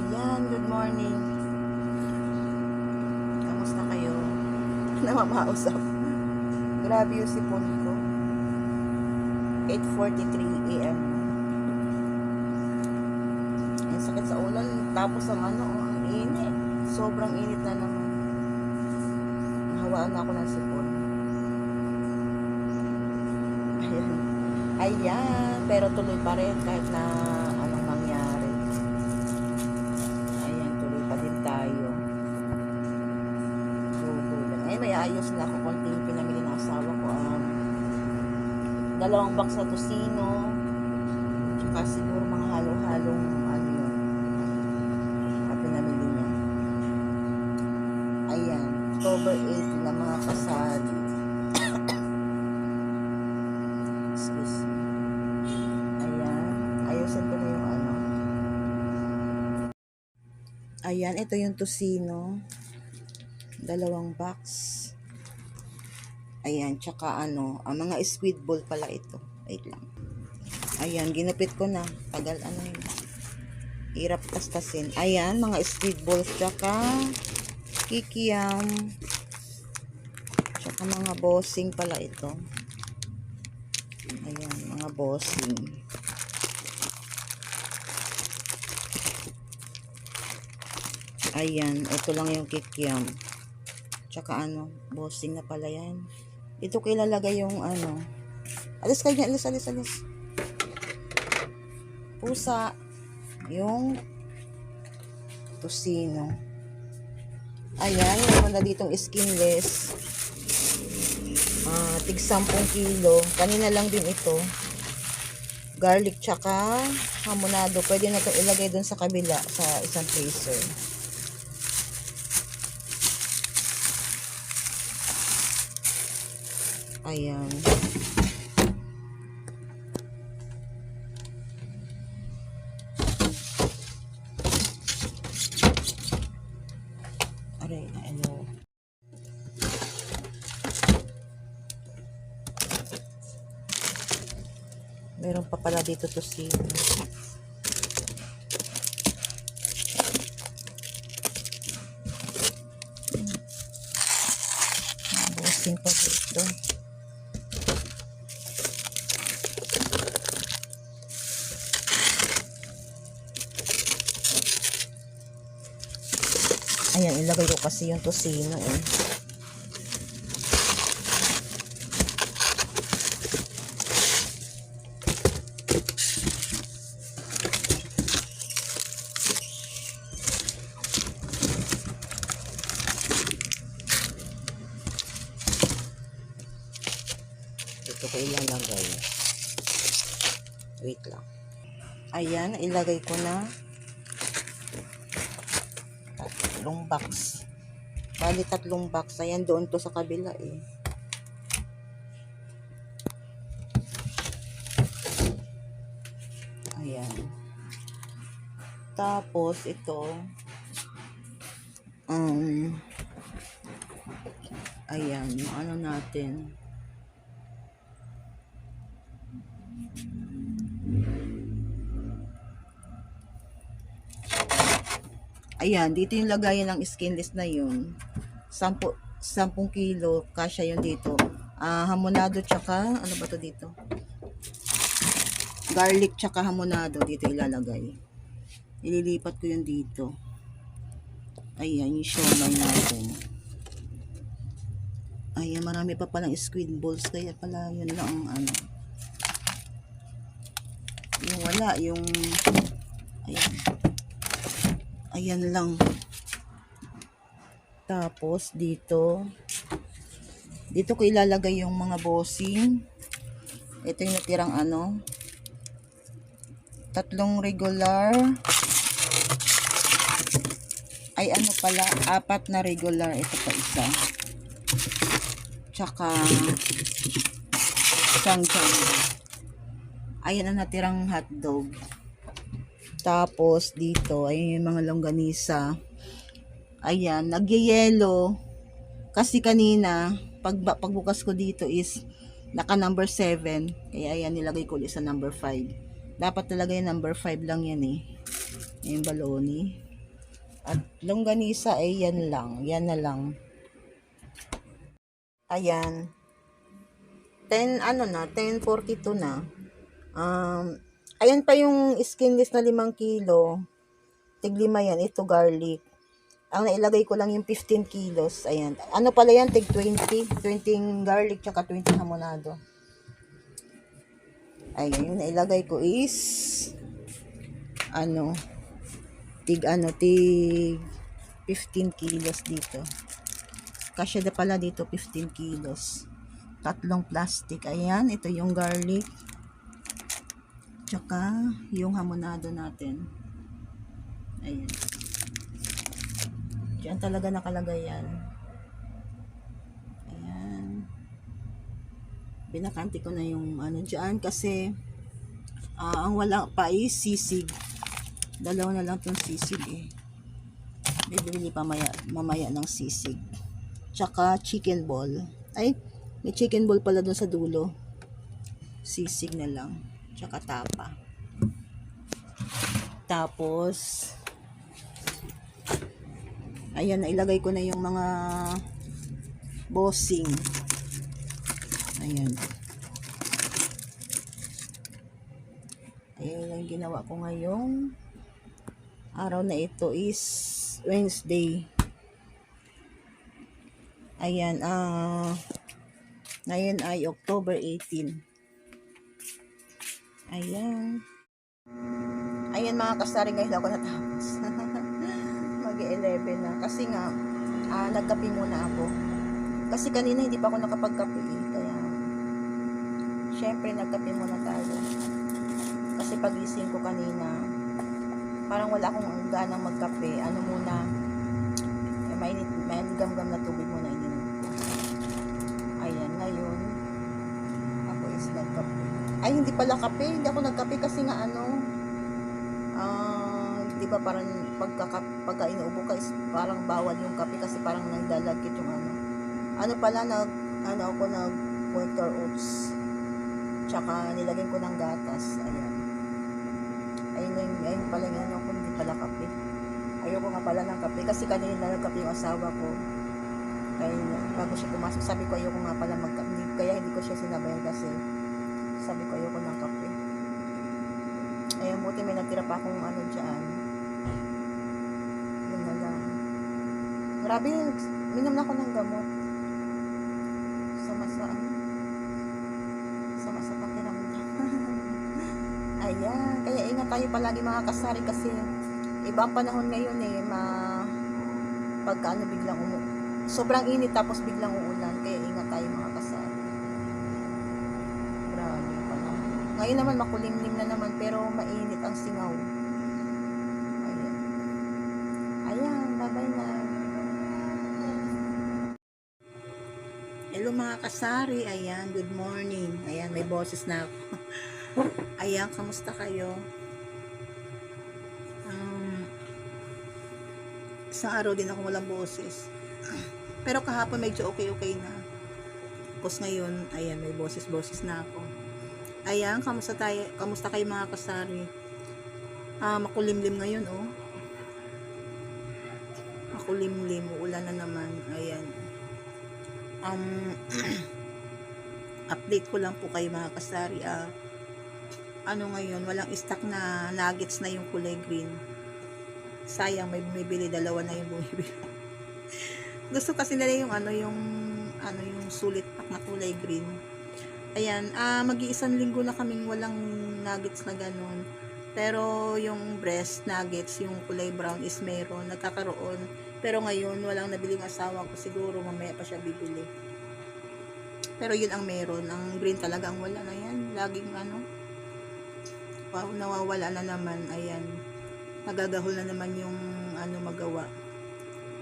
Ayan, good morning. Kamusta kayo? Namamausap. Grabe yung sipon ko. 8.43 a.m. Ang sakit sa ulan. Tapos ang ano, ang init. Sobrang init na naman. Nahawaan na ako ng sipon. Ayan. Ayan. Pero tuloy pa rin kahit na anong mangyari. Ayan, tuloy pa din tayo. Go, lang. Ay, may ayos na ako konting pinamili ng asawa ko. Um, dalawang box na tosino. Tsaka siguro mga halo-halong ano yun. Na pinamili niya. Ayan. October 8 na mga kasali. Excuse me. Ayan. Ayusin ko na yung ano. Ayan, ito yung tosino. Dalawang box. Ayan, tsaka ano, ang mga squid ball pala ito. Wait lang. Ayan, ginupit ko na. Tagal ano yun. Hirap tastasin. Ayan, mga squid balls, tsaka kikiam. Tsaka mga bossing pala ito. Ayan, mga bossing. Ayan, ito lang yung kikiam. Tsaka ano, bossing na pala yan. Ito ko ilalagay yung ano. Alis kayo, alis, alis, alis. Pusa. Yung tosino. Ayan, meron na ditong skinless. Ah, tig 10 kilo. Kanina lang din ito. Garlic tsaka hamonado. Pwede na ito ilagay dun sa kabila sa isang freezer. Ayan. Aray, ano. Meron pa pala dito to si Bossing pa dito. Ayan, ilagay ko kasi yung tosino eh. Ito ko ilalagay. Wait lang. Ayan, ilagay ko na tatlong box. Bali tatlong box. Ayan, doon to sa kabila eh. Ayan. Tapos, ito. Um, ayan, yung ano natin. Ayan, dito yung lagayan ng skinless na yun. 10, 10 kilo, kasya yun dito. Ah, hamonado tsaka, ano ba to dito? Garlic tsaka hamonado, dito ilalagay. Ililipat ko yun dito. Ayan, yung siomay natin. Ayan, marami pa palang squid balls, kaya pala yun lang ang ano. Yung wala, yung, ayan. Ayan lang. Tapos, dito, dito ko ilalagay yung mga bossing. Ito yung natirang ano. Tatlong regular. Ay, ano pala, apat na regular. Ito pa isa. Tsaka, chang chang. Ayan ang natirang hotdog. Tapos dito ay yung mga longganisa. Ayan, nagyayelo. Kasi kanina, pag, pagbukas ko dito is naka number 7. Kaya ayan, nilagay ko ulit sa number 5. Dapat talaga yung number 5 lang yan eh. Yung baloni. At longganisa ay yan lang. Yan na lang. Ayan. 10, ano na, 10.42 na. Um, ayan pa yung skinless na 5 kilo. Tiglima yan. Ito garlic. Ang nailagay ko lang yung 15 kilos. Ayan. Ano pala yan? Tig 20. 20 garlic tsaka 20 hamonado. Ayan. Yung nailagay ko is ano tig ano tig 15 kilos dito. Kasya na pala dito 15 kilos. Tatlong plastic. Ayan. Ito yung garlic. Tsaka yung hamonado natin. Ayan. Diyan talaga nakalagay yan. Ayan. Binakanti ko na yung ano dyan kasi ah, ang wala pa is sisig. Dalawa na lang tong sisig eh. Bibili pa maya, mamaya ng sisig. Tsaka chicken ball. Ay, may chicken ball pala dun sa dulo. Sisig na lang. Tsaka tapa. Tapos, ayan, nailagay ko na yung mga bossing. Ayan. Ayan lang ginawa ko ngayong araw na ito is Wednesday. Ayan, ah, ngayon ay October 18. Ayan. Ayan mga kasari, ngayon ako natapos. Mag-11 na. Kasi nga, ah, nagkape muna ako. Kasi kanina hindi pa ako nakapagkape eh. Kaya, syempre nagkape muna tayo. Kasi pagising ko kanina, parang wala akong ganang magkape. Ano muna, eh, mainit, may gam-gam na tubig muna ininom ko. Ayan, ngayon, ako is nagkape. Ay, hindi pala kape. Hindi ako nagkape kasi nga ano, ah, di ba parang pagka, pagka inuubo ka is parang bawal yung kape kasi parang nagdalagkit yung ano. Ano pala, nag, ano ako, nag winter oats. Tsaka nilagyan ko ng gatas. Ayan. Ayun, na yung- ayun pala yung ano ko, hindi pala kape. Ayoko nga pala ng kape kasi kanina nagkape yung asawa ko. Kaya bago siya pumasok, sabi ko ayoko nga pala magkape. Kaya hindi ko siya sinabayan kasi sabi ko ayoko ng kape. Ayun, buti may natira pa akong ano dyan. Yun na lang. Grabe, minom na ako ng gamot. Sama sa ano? Sama sa pakiramdam. Ayan, kaya ingat tayo palagi mga kasari kasi iba ang panahon ngayon eh, ma pagka ano biglang umu sobrang init tapos biglang uulan kaya ingat tayo mga kasari grabe pala ngayon naman makulimlim na naman pero mainit ang singaw. Ayan. Ayan bye bye na. Hello mga kasari. Ayan good morning. Ayan may boses na ako. Ayan kamusta kayo? Um, isang araw din ako walang boses. Pero kahapon medyo okay-okay na. Tapos ngayon, ayan, may boses-boses na ako. Ayan, kamusta tayo, kamusta kayo mga kasari? Ah, makulimlim ngayon, oh. Makulimlim, uulan na naman. Ayan. Um, update ko lang po kayo mga kasari. Ah, ano ngayon, walang stock na nuggets na yung kulay green. Sayang, may bumibili, dalawa na yung bumibili. Gusto kasi nila yung ano, yung ano yung sulit pack na kulay green. Ayan, ah mag-iisang linggo na kaming walang nuggets na ganun. Pero yung breast nuggets, yung kulay brown is meron, nagkakaroon. Pero ngayon, walang nabiling asawa ko. Siguro mamaya pa siya bibili. Pero yun ang meron. Ang green talaga ang wala na yan. Laging ano, wow, nawawala na naman. Ayan, nagagahol na naman yung ano magawa.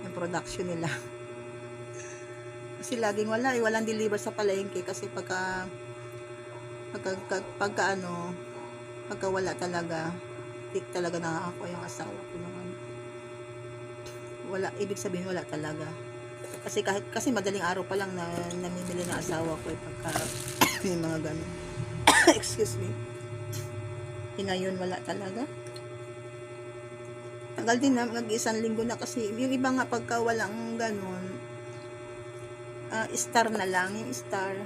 Yung production nila. Kasi laging wala, eh, walang deliver sa palengke kasi pagka pagka, pagka, pagka ano, pagka wala talaga, tik talaga nakakakuha yung asawa ko ano. Wala, ibig sabihin wala talaga. Kasi kahit, kasi madaling araw pa lang na namimili ng asawa ko eh, pagka yung mga ganun. Excuse me. Ngayon wala talaga. Tagal din na, mag-isang linggo na kasi. Yung iba nga pagka walang ganun, star na lang, yung star.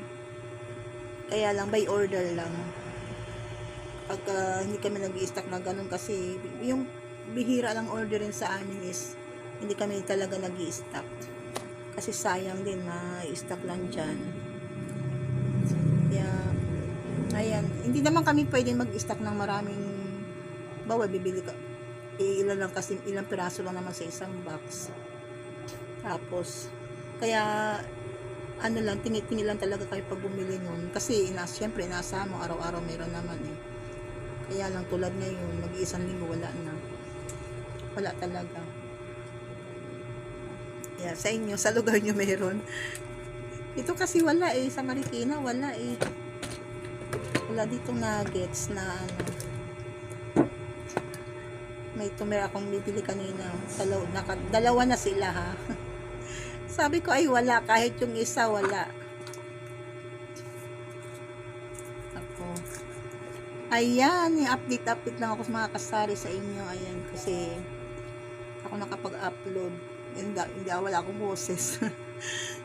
Kaya lang, by order lang. Pagka hindi kami nag stock na ganun kasi, yung bihira lang orderin sa amin is, hindi kami talaga nag stock Kasi sayang din, ma-stock lang dyan. Kaya, ayan, hindi naman kami pwedeng mag-stock ng maraming, bawa, bibili ka, ilan lang kasi, ilang piraso lang naman sa isang box. Tapos, kaya, ano lang, tingi-tingi lang talaga kayo pag bumili nun. Kasi, ina, syempre, nasa mo, araw-araw meron naman eh. Kaya lang, tulad ngayon, nag-iisang linggo, wala na. Wala talaga. Yeah, sa inyo, sa lugar nyo meron. Ito kasi wala eh, sa Marikina, wala eh. Wala dito nuggets na ano. May tumer akong bibili kanina. Dalaw, naka, dalawa na sila ha. Sabi ko ay wala, kahit yung isa wala. Ako. Ayan, i-update-update lang ako sa mga kasari sa inyo. Ayan, kasi ako nakapag-upload. Hindi, hindi ah, wala akong boses.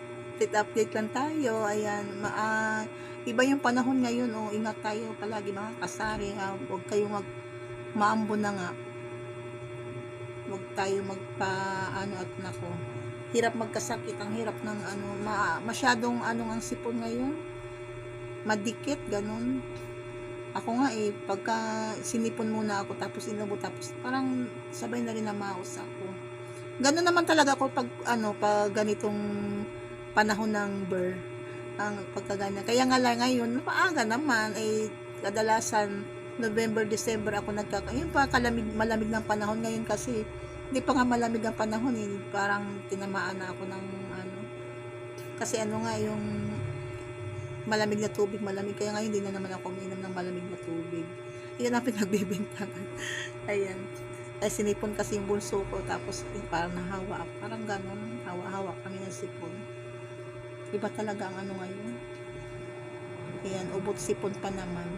update-update lang tayo. Ayan, ma ah, iba yung panahon ngayon. Oh, ingat tayo palagi mga kasari. Ha? Huwag kayong mag maambo na nga. Huwag tayo magpa ano at nako. Hirap magkasakit. Ang hirap ng ano, ma, masyadong ano ang sipon ngayon. Madikit, ganun. Ako nga eh, pagka sinipon muna ako tapos inubo tapos parang sabay na rin na maus ako. Ganun naman talaga ako pag ano, pag ganitong panahon ng burr ang pagkagana. Kaya nga lang ngayon, maaga naman, ay kadalasan November, December ako nagkaka... Yung pa kalamig, malamig ng panahon ngayon kasi hindi pa nga malamig ang panahon eh. Parang tinamaan na ako ng ano. Kasi ano nga yung malamig na tubig, malamig. Kaya ngayon hindi na naman ako uminom ng malamig na tubig. Yan ang pinagbibintangan. Ayan. Ay sinipon kasi yung bulso ko tapos eh, parang nahawa ako. Parang ganun. Hawa-hawa kami ng sipon. Iba talaga ang ano ngayon. Ayan, ubot sipon pa naman.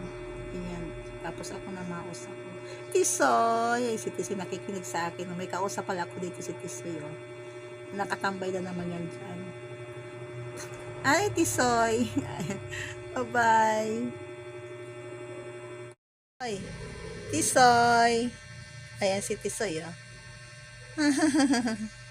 Ayan. Tapos ako na maus ako. Tisoy! Ay, si Tisoy nakikinig sa akin. May kausap pala ako dito si Tisoy. Oh. Nakatambay na naman yan dyan. Ay, Tisoy! Bye-bye! Ay, Tisoy! Ayan si Tisoy, oh.